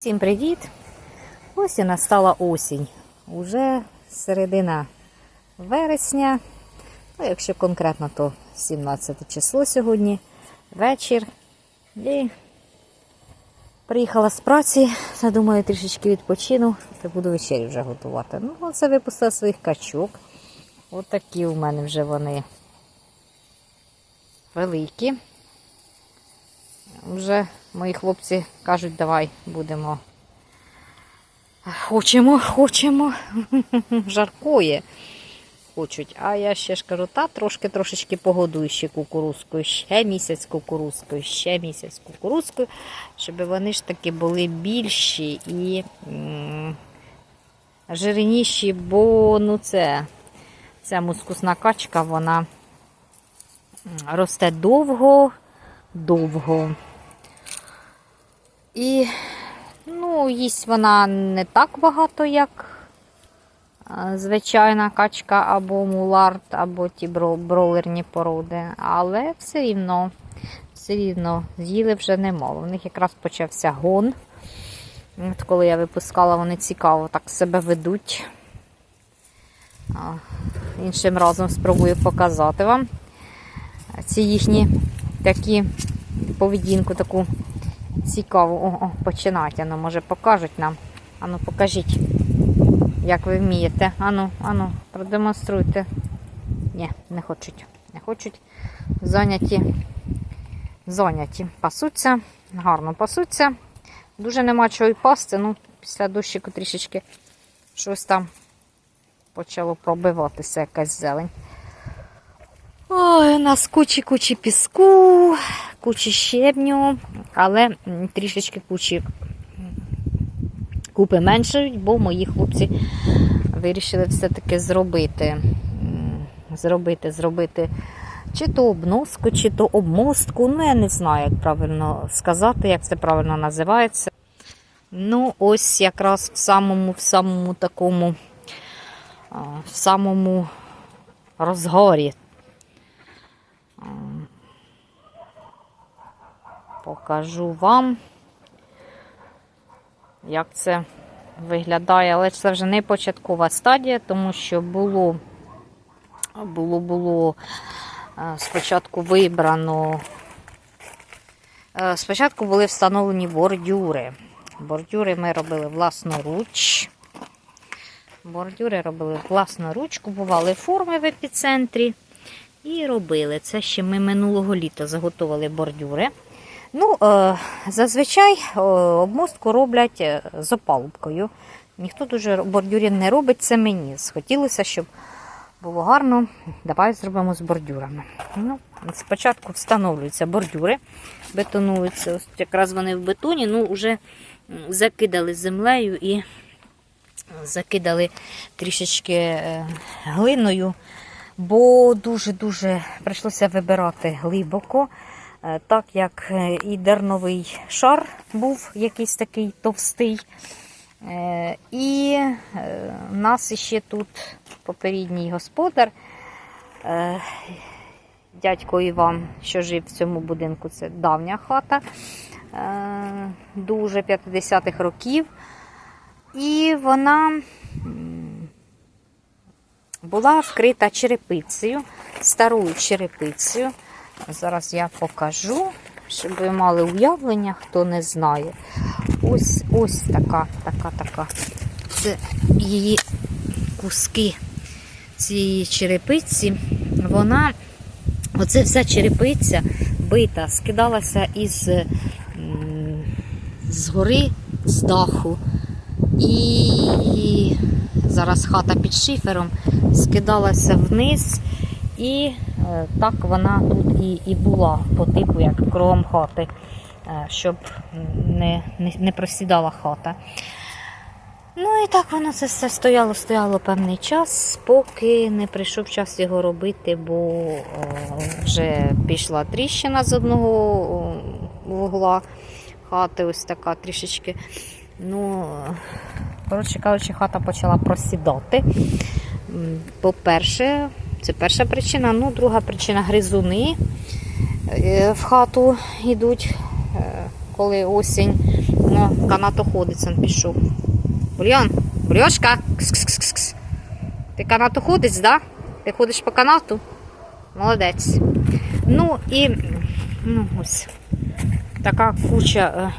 Всім привіт! Ось і настала осінь. Уже середина вересня. Ну, якщо конкретно, то 17 число сьогодні, вечір. І приїхала з праці, я думаю, трішечки відпочину, та буду вечерю вже готувати. Ну, оце випустила своїх качок. Отакі у мене вже вони великі. Вже мої хлопці кажуть, давай будемо. Хочемо, хочемо. Жаркує. Хочуть. А я ще ж кажу, та трошки трошечки погодую ще кукурузкою, ще місяць кукурузкою, ще місяць кукурузкою, щоб вони ж таки були більші і жирніші, бо ну це, ця мускусна качка, вона росте довго, довго. І ну, їсть вона не так багато, як звичайна качка або мулард, або ті бро- бройлерні породи. Але все рівно, все рівно з'їли вже немало. У них якраз почався гон. От коли я випускала, вони цікаво так себе ведуть. Іншим разом спробую показати вам ці їхні такі поведінку таку цікаву. О, о, починають. Ану, може, покажуть нам. Ану, покажіть, як ви вмієте. Ану, ану, продемонструйте. Ні, не хочуть. Не хочуть. Зайняті. Зайняті. Пасуться, гарно пасуться. Дуже нема чого й пасти. Ну, після дощику трішечки щось там почало пробиватися, якась зелень. Ой, у нас кучі-кучі піску, кучі щебню, але трішечки кучі купи меншають, бо мої хлопці вирішили все-таки зробити. Зробити, зробити чи то обноску, чи то обмостку. Ну, я не знаю, як правильно сказати, як це правильно називається. Ну, ось якраз в самому, в самому такому, в самому розгорі покажу вам, як це виглядає. Але це вже не початкова стадія, тому що було, було, було е, спочатку вибрано. е, Спочатку були встановлені бордюри. Бордюри ми робили власноруч. Бордюри робили власноруч, купували форми в епіцентрі. І робили. Це ще ми минулого літа заготовили бордюри. Ну, е, зазвичай е, обмостку роблять е, з опалубкою. Ніхто дуже бордюрів не робить, це мені. Схотілося, щоб було гарно. Давай зробимо з бордюрами. Ну, спочатку встановлюються бордюри, бетонуються. Ось якраз вони в бетоні, ну вже закидали землею і закидали трішечки глиною бо дуже-дуже прийшлося вибирати глибоко, так як е, і дерновий шар був якийсь такий товстий. Е, І е, у нас ще тут попередній господар, е, дядько Іван, що жив в цьому будинку, це давня хата, е, дуже 50-х років. І вона була вкрита черепицею, старою черепицею. Зараз я покажу, щоб ви мали уявлення, хто не знає. Ось ось така, така, така. Це її куски цієї черепиці. Вона, оце вся черепиця бита, скидалася із з гори, з даху. І зараз хата під шифером скидалася вниз, і так вона тут і, і була по типу, як кругом хати, е, щоб не, не, не просідала хата. Ну і так воно це все стояло, стояло певний час, поки не прийшов час його робити, бо е, вже пішла тріщина з одного вугла хати, ось така трішечки. Ну, коротше кажучи, хата почала просідати. По-перше, це перша причина. Ну, друга причина гризуни е, в хату йдуть, е, коли осінь. Воно канатоходець он пішов. Бульйон, Бульошка. Кс-кс-кс-кс. Ти канатоходець, да? Ти ходиш по канату? Молодець. Ну і ну, ось така куча, е,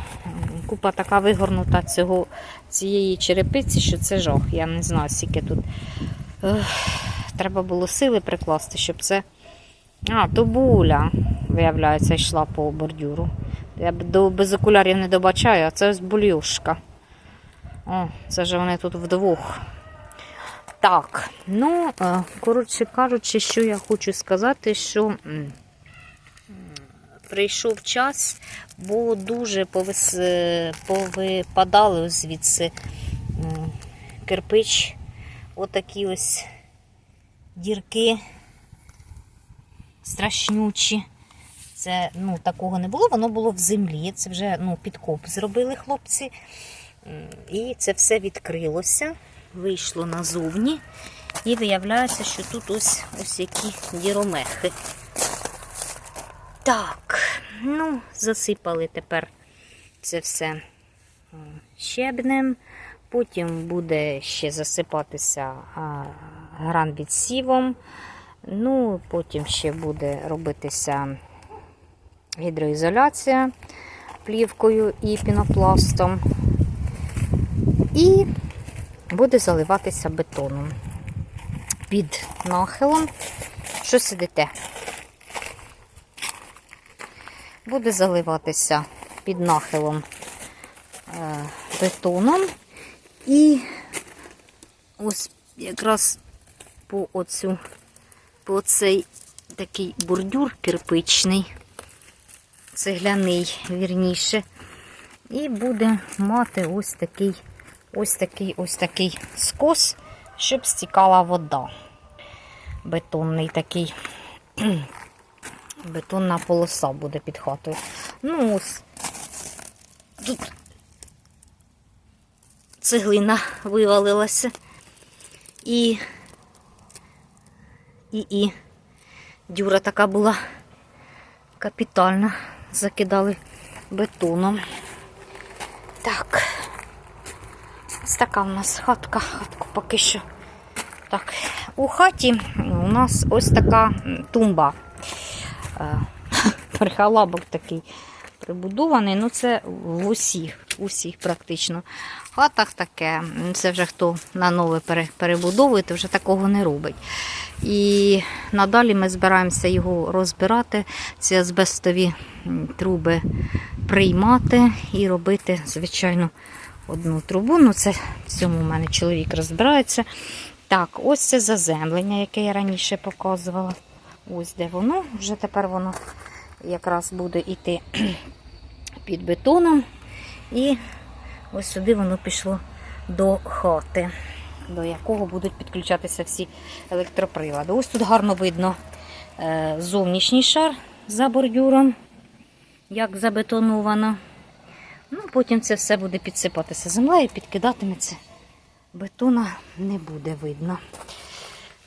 купа така вигорнута цього, цієї черепиці, що це жах. Я не знаю, скільки тут. Треба було сили прикласти, щоб це. А, то буля, виявляється, йшла по бордюру. Я без окулярів не добачаю, а це ось бульюшка. О, це ж вони тут вдвох. Так, ну, е, коротше кажучи, що я хочу сказати, що прийшов час, бо дуже повис... е, повипадали звідси кирпич, отакі ось дірки страшнючі. Це ну, такого не було, воно було в землі. Це вже ну, підкоп зробили хлопці. І це все відкрилося, вийшло назовні. І виявляється, що тут ось ось які діромехи. Так, ну, засипали тепер це все щебнем. Потім буде ще засипатися гранвідсівом. Ну, потім ще буде робитися гідроізоляція плівкою і пінопластом. І буде заливатися бетоном під нахилом. Що сидите? Буде заливатися під нахилом е, бетоном. І ось якраз по оцю, по цей такий бордюр кирпичний, цегляний, вірніше. І буде мати ось такий, ось такий, ось такий скос, щоб стікала вода. Бетонний такий, бетонна полоса буде під хатою. Ну, ось тут цеглина вивалилася. І, і, і дюра така була капітальна. Закидали бетоном. Так. Ось така у нас хатка. Хатку поки що. Так, у хаті у нас ось така тумба. Е, Прихалабок такий прибудований. Ну, це в усіх, усіх практично хатах таке. Це вже хто на нове перебудовує, то вже такого не робить. І надалі ми збираємося його розбирати, ці азбестові труби приймати і робити, звичайно, одну трубу. Ну, це в цьому у мене чоловік розбирається. Так, ось це заземлення, яке я раніше показувала. Ось де воно. Вже тепер воно якраз буде йти під бетоном. І ось сюди воно пішло до хати, до якого будуть підключатися всі електроприлади. Ось тут гарно видно е, зовнішній шар за бордюром, як забетоновано. Ну, потім це все буде підсипатися землею, підкидатиметься. Бетона не буде видно.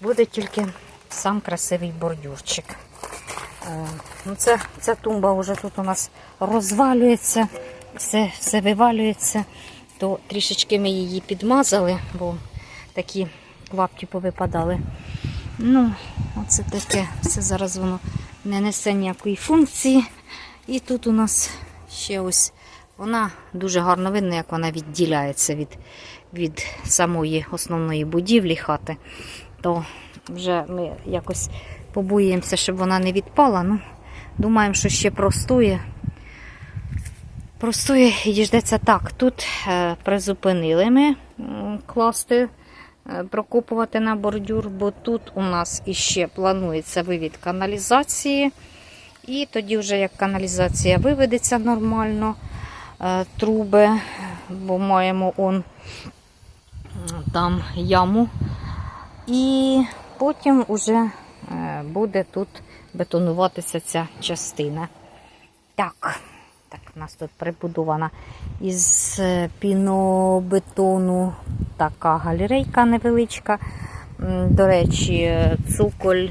Буде тільки сам красивий бордюрчик. Е, Ну, ця, ця тумба вже тут у нас розвалюється, все, все вивалюється, то трішечки ми її підмазали, бо такі клапті повипадали. Ну, оце таке, все зараз воно не несе ніякої функції. І тут у нас ще ось вона дуже гарно видно, як вона відділяється від, від самої основної будівлі хати. То вже ми якось побоїмося, щоб вона не відпала. Ну, думаємо, що ще простоє. Простоє і діждеться так. Тут е, призупинили ми класти, е, прокопувати на бордюр, бо тут у нас іще планується вивід каналізації. І тоді, вже як каналізація виведеться нормально, е, труби, бо маємо он там яму. І потім уже е, буде тут бетонуватися ця частина. Так, у нас тут прибудована із е, пінобетону така галерейка невеличка. До речі, цуколь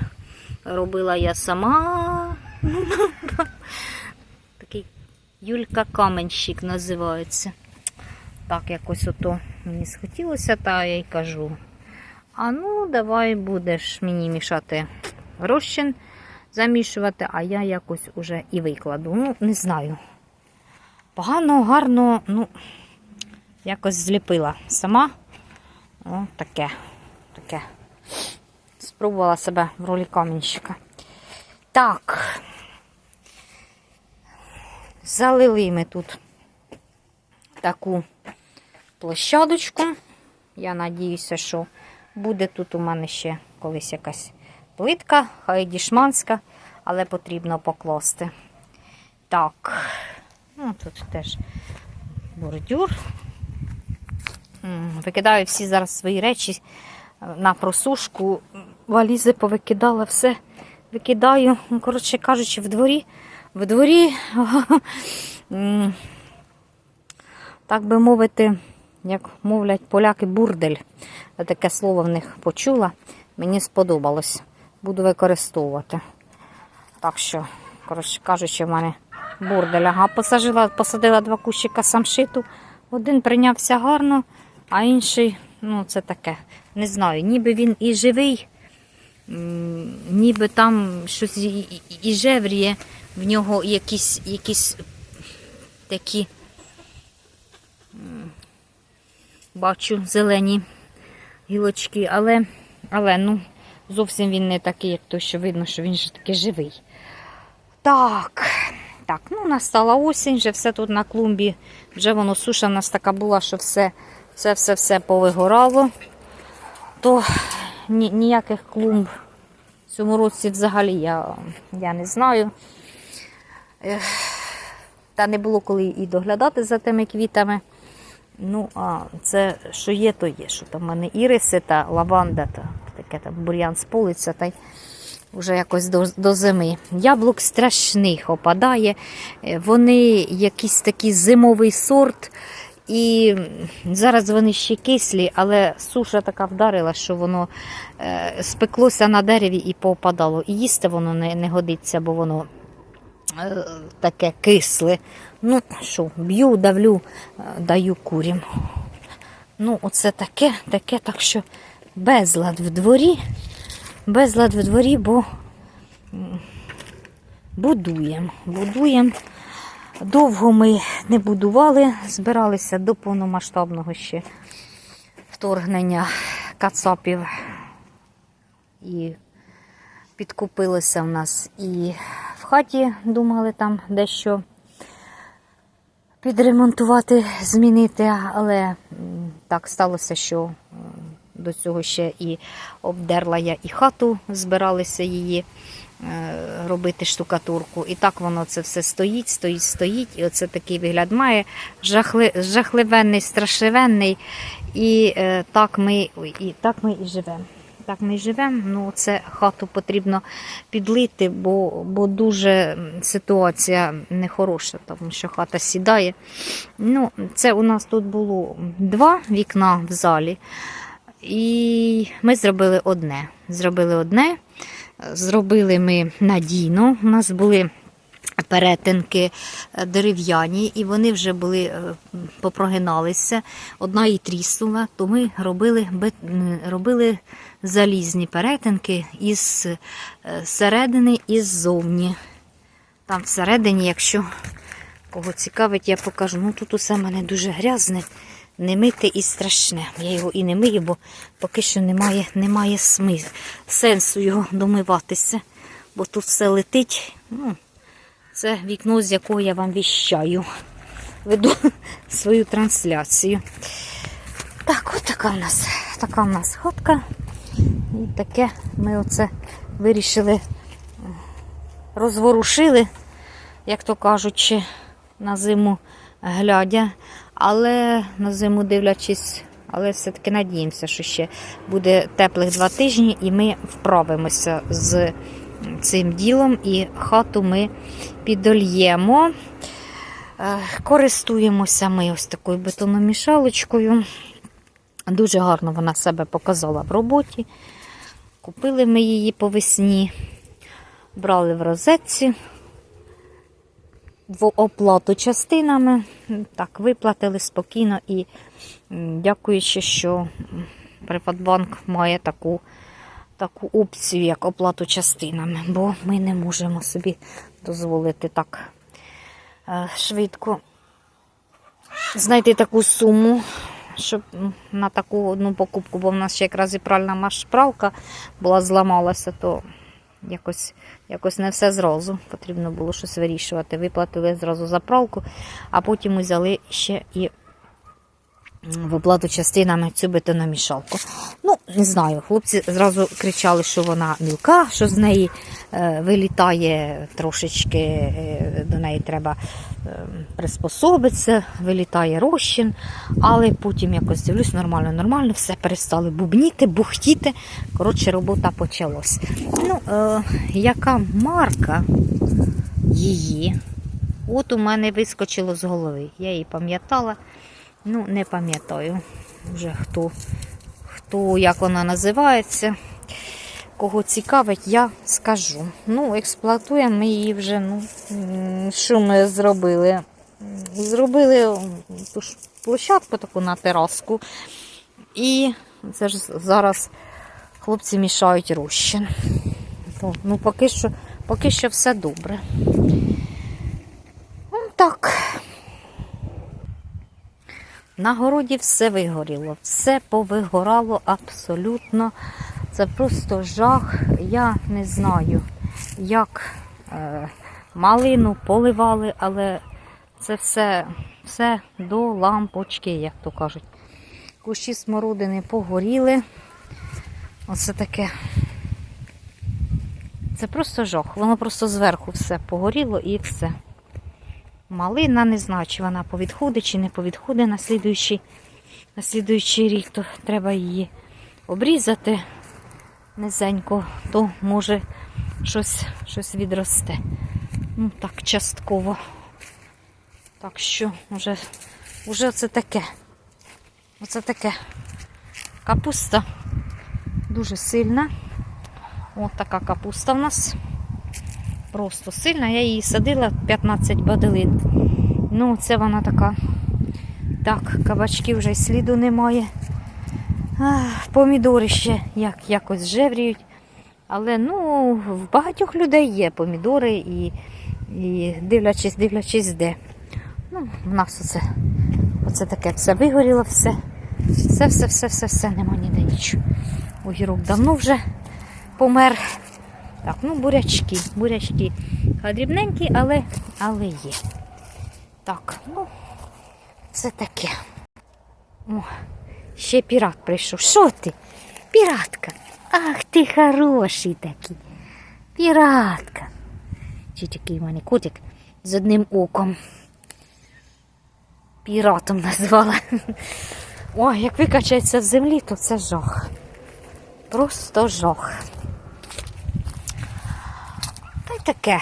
робила я сама. Такий Юлька Каменщик називається. так якось ото мені схотілося, та я й кажу. А ну, давай будеш мені мішати розчин, замішувати, а я якось уже і викладу. Ну, не знаю. Погано, гарно, ну, якось зліпила сама. О, таке, таке. Спробувала себе в ролі камінщика. Так. Залили ми тут таку площадочку. Я надіюся, що буде тут у мене ще колись якась плитка, хай дішманська, але потрібно покласти. Так, тут теж бордюр. Викидаю всі зараз свої речі на просушку. Валізи повикидала все. Викидаю, ну, коротше кажучи, в дворі. В дворі, так би мовити, як мовлять поляки, бурдель. Я таке слово в них почула. Мені сподобалось. Буду використовувати. Так що, коротше кажучи, в мене бурдель. Ага, посадила, посадила два кущика самшиту. Один прийнявся гарно, а інший, ну, це таке. Не знаю, ніби він і живий, ніби там щось і, жевріє, в нього якісь, якісь такі, бачу, зелені гілочки, але, але ну, зовсім він не такий, як той, що видно, що він же таки живий. Так, ну настала осінь, вже все тут на клумбі, вже воно суша в нас така була, що все, все, все, все повигорало. То ні, ніяких клумб в цьому році взагалі я, я не знаю. Та не було коли і доглядати за тими квітами. Ну, а це що є, то є. Що там в мене іриси та лаванда, та таке там бур'ян з полиця, та й вже якось до, до зими. Яблук страшних опадає. Е, Вони якийсь такий зимовий сорт. І зараз вони ще кислі, але суша така вдарила, що воно е, спеклося на дереві і попадало. І їсти воно не, не годиться, бо воно е, таке кисле. Ну, що, б'ю, давлю, даю курям. Ну, оце таке, таке, так що безлад в дворі, безлад в дворі, бо будуємо, будуємо. Довго ми не будували, збиралися до повномасштабного ще вторгнення кацапів. І підкупилося в нас і в хаті думали там дещо підремонтувати, змінити, але так сталося, що до цього ще і обдерла я і хату, збиралися її е, робити штукатурку. І так воно це все стоїть, стоїть, стоїть. І оце такий вигляд має жахли, жахливенний, страшливенний. І е, так ми і так ми і живемо. Так ми живемо. Ну, це хату потрібно підлити, бо, бо дуже ситуація нехороша, тому що хата сідає. Ну, це у нас тут було два вікна в залі. І ми зробили одне. Зробили одне. Зробили ми надійно. У нас були перетинки е, дерев'яні, і вони вже були е, попрогиналися. Одна і тріснула, то ми робили, робили залізні перетинки із е, середини і ззовні. Там всередині, якщо кого цікавить, я покажу. Ну тут усе в мене дуже грязне, не мити і страшне. Я його і не мию, бо поки що немає, немає смис... сенсу його домиватися, бо тут все летить. Ну, це вікно, з якого я вам віщаю. Веду свою трансляцію. Так, от така в нас, така в нас хатка. І таке ми оце вирішили розворушили, як то кажучи, на зиму глядя. Але на зиму дивлячись, але все-таки надіємося, що ще буде теплих два тижні, і ми вправимося з цим ділом, і хату ми підольємо. Е, Користуємося ми ось такою бетономішалочкою. Дуже гарно вона себе показала в роботі. Купили ми її по весні, брали в розетці. В оплату частинами. Так, виплатили спокійно і дякуючи, що Приватбанк має таку, таку опцію, як оплату частинами, бо ми не можемо собі дозволити так е, швидко знайти таку суму, щоб на таку одну покупку, бо в нас ще якраз і пральна машправка була зламалася, то якось, якось не все зразу. Потрібно було щось вирішувати. Виплатили зразу за пралку, а потім взяли ще і в оплату частинами цю бетономішалку. Ну, не знаю, хлопці зразу кричали, що вона мілка, що з неї е, вилітає трошечки, е, до неї треба е, приспособитися, вилітає розчин, але потім якось дивлюсь, нормально, нормально, все перестали бубніти, бухтіти. Коротше, робота почалась. Ну, е, яка марка її? От у мене вискочило з голови. Я її пам'ятала, ну не пам'ятаю вже хто, хто як вона називається. Кого цікавить, я скажу. Ну, експлуатуємо ми її вже. Ну, що ми зробили? Зробили ту ж площадку таку на тераску. І це ж зараз хлопці мішають розчин. Ну, поки що, поки що все добре. Ну, так. На городі все вигоріло, все повигорало абсолютно. Це просто жах. Я не знаю, як е, малину поливали, але це все, все до лампочки, як то кажуть. Кущі смородини погоріли. Оце таке. Це просто жах. Воно просто зверху все погоріло і все. Малина, не знаю, чи вона повідходить, чи не повідходить на слідуючий, на слідуючий рік, то треба її обрізати низенько, то може щось, щось відросте. Ну так, частково. Так що вже, вже це таке. Оце таке. Капуста дуже сильна. Ось така капуста в нас. Просто сильна. Я її садила 15 баделин. Ну, це вона така. Так, кабачків вже й сліду немає. Ах, помідори ще як, якось жевріють. Але ну, в багатьох людей є помідори і, і дивлячись, дивлячись де. Ну, в нас оце, оце таке все вигоріло, все. Все, все, все, все, все, нема ніде нічого. Огірок давно вже помер. Так, ну бурячки, бурячки. А дрібненькі, але, але є. Так, ну, це таке. О, ще пірат прийшов. Що ти? Піратка. Ах, ти хороший такий. Піратка. Чи такий в мене котик з одним оком. Піратом назвала. Ой, як викачається з землі, то це жах. Просто жах. Та таке.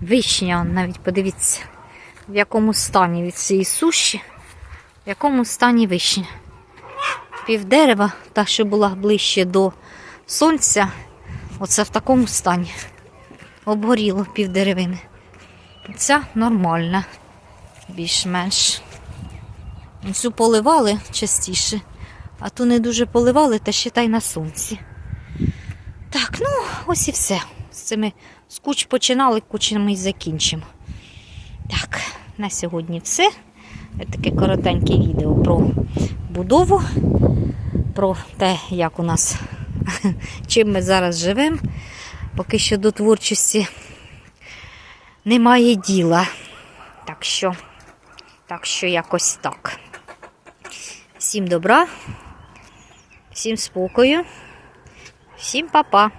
Вишня, навіть подивіться, в якому стані від цієї суші, в якому стані вишня. Пів дерева, та, що була ближче до сонця, оце в такому стані. Обгоріло пів деревини. Ця нормальна, більш-менш. Цю поливали частіше, а ту не дуже поливали, та ще та й на сонці. Так, ну ось і все. З цими з куч починали, кучами і закінчимо. Так, на сьогодні все. Таке коротеньке відео про будову, про те, як у нас, чим ми зараз живемо. Поки що до творчості немає діла. Так що, так що якось так. Всім добра, всім спокою, всім па-па.